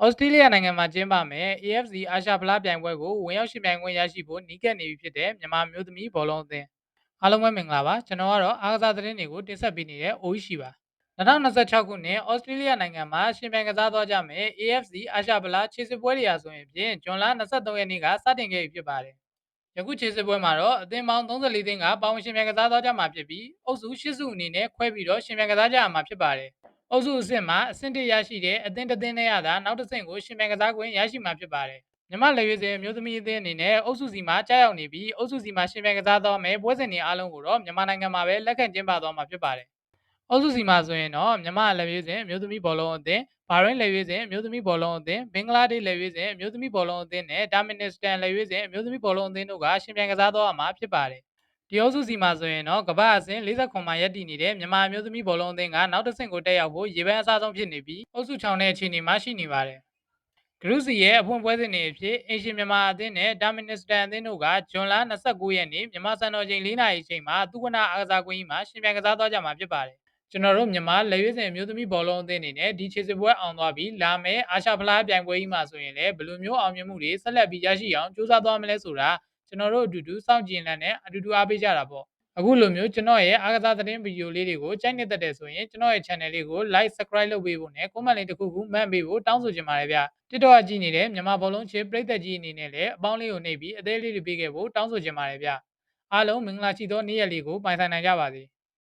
ဩစတြေးလျနိုင်ငံမှာကျင်းပမယ် AFC အာရှဖလားပြိုင်ပွဲကိုဝင်ရောက်ရှင်ပြိုင်ခွင့်ရရှိဖို့နီးကပ်နေပြီဖြစ်တဲ့မြန်မာမျိုးသမီးဘောလုံးအသင်းအားလုံးပဲမင်္ဂလာပါကျွန်တော်ကတော့အားကစားသတင်းတွေကိုတင်ဆက်ပေးနေတဲ့အိုးရှိပါ2026ခုနှစ်ဩစတြေးလျနိုင်ငံမှာရှင်ပြိုင်ကစားသွားကြမယ် AFC အာရှဖလားခြေစစ်ပွဲတွေရာဆိုရင်ဖြင့်ဇွန်လ23ရက်နေ့ကစတင်ခဲ့ပြီဖြစ်ပါတယ်ယခုခြေစစ်ပွဲမှာတော့အသင်းပေါင်း34သင်းကပါဝင်ရှင်ပြိုင်ကစားသွားကြမှာဖြစ်ပြီးအုပ်စု8စုအနေနဲ့ခွဲပြီးတော့ရှင်ပြိုင်ကစားကြရမှာဖြစ်ပါတယ် အုပ်စုအဆင့်မှာအဆင့်1ရရှိတဲ့အသင်းတစ်သင်းနဲ့ရတာနောက်တစ်ဆင့်ကိုရှင်ပြိုင်ကစားခွင့်ရရှိမှာဖြစ်ပါတယ်မြမလက်ရွေးစင်မျိုးသမီးအသင်းအနေနဲ့အုပ်စုစီမှာကြားရောက်နေပြီးအုပ်စုစီမှာရှင်ပြိုင်ကစားသွားမယ်ပွဲစဉ်တွေအားလုံးကိုတော့မြန်မာနိုင်ငံမှာပဲလက်ခံကျင်းပသွားမှာဖြစ်ပါတယ်အုပ်စုစီမှာဆိုရင်တော့မြမလက်ရွေးစင်မျိုးသမီးဘောလုံးအသင်းဘာရင်းလက်ရွေးစင်မျိုးသမီးဘောလုံးအသင်းဘင်္ဂလားဒေ့ရှ်လက်ရွေးစင်မျိုးသမီးဘောလုံးအသင်းနဲ့ဒါမင်နစ္စတန်လက်ရွေးစင်မျိုးသမီးဘောလုံးအသင်းတို့ကရှင်ပြိုင်ကစားသွားမှာဖြစ်ပါတယ် ဒီအုပ်စုစီမှာဆိုရင်တော့ကမ္ဘာအဆင့်49မှာရပ်တည်နေတဲ့မြန်မာမျိုးသမီးဘောလုံးအသင်းကနောက်တစ်ဆင့်ကိုတက်ရောက်ဖို့ရေပန်းအစားဆုံးဖြစ်နေပြီးအုပ်စု6နဲ့အခြေအနေမှာရှိနေပါတယ်ဂရုစီရဲ့အဖွင့်ပွဲစဉ်တွေအဖြစ်အင်ရှင်မြန်မာအသင်းနဲ့ဒါမင်နစ္စတန်အသင်းတို့ကဇွန်လ29ရက်နေ့မြန်မာစံတော်ချိန်4နာရီအချိန်မှာသုဝနာအားကစားကွင်းကြီးမှာရှင်ပြိုင်ကစားသွားကြမှာဖြစ်ပါတယ်ကျွန်တော်တို့မြန်မာလက်ရွေးစင်မျိုးသမီးဘောလုံးအသင်းအနေနဲ့ဒီခြေစစ်ပွဲအောင်သွားပြီးလာမယ့်အာရှဖလားပြိုင်ပွဲကြီးမှာဆိုရင်လည်းဘယ်လိုမျိုးအောင်မြင်မှုတွေဆက်လက်ပြီးရရှိအောင်ကြိုးစားသွားမလဲဆိုတာ ကျွန်တော်တို့အတူတူစောင့်ကြည့်လန့်နဲ့အတူတူအားပေးကြတာပေါ့အခုလိုမျိုးကျွန်တော်ရဲ့အားကစားသတင်းဗီဒီယိုလေးတွေကိုကြိုက်နေတတ်တယ်ဆိုရင်ကျွန်တော်ရဲ့ channel လေးကို like subscribe လုပ်ပေးဖို့နဲ့ comment လေးတစ်ခုခုမှတ်ပေးဖို့တောင်းဆိုချင်ပါတယ်ဗျ TikTok အကြည့်နေတဲ့မြန်မာဘောလုံးချစ်ပရိသတ်ကြီးအနေနဲ့လည်းအပေါင်းလေးကိုနှိပ်ပြီးအသေးလေးတွေပေးခဲ့ဖို့တောင်းဆိုချင်ပါတယ်ဗျအားလုံးမင်္ဂလာရှိသောနေ့ရက်လေးကိုပိုင်ဆိုင်နိုင်ကြပါစေ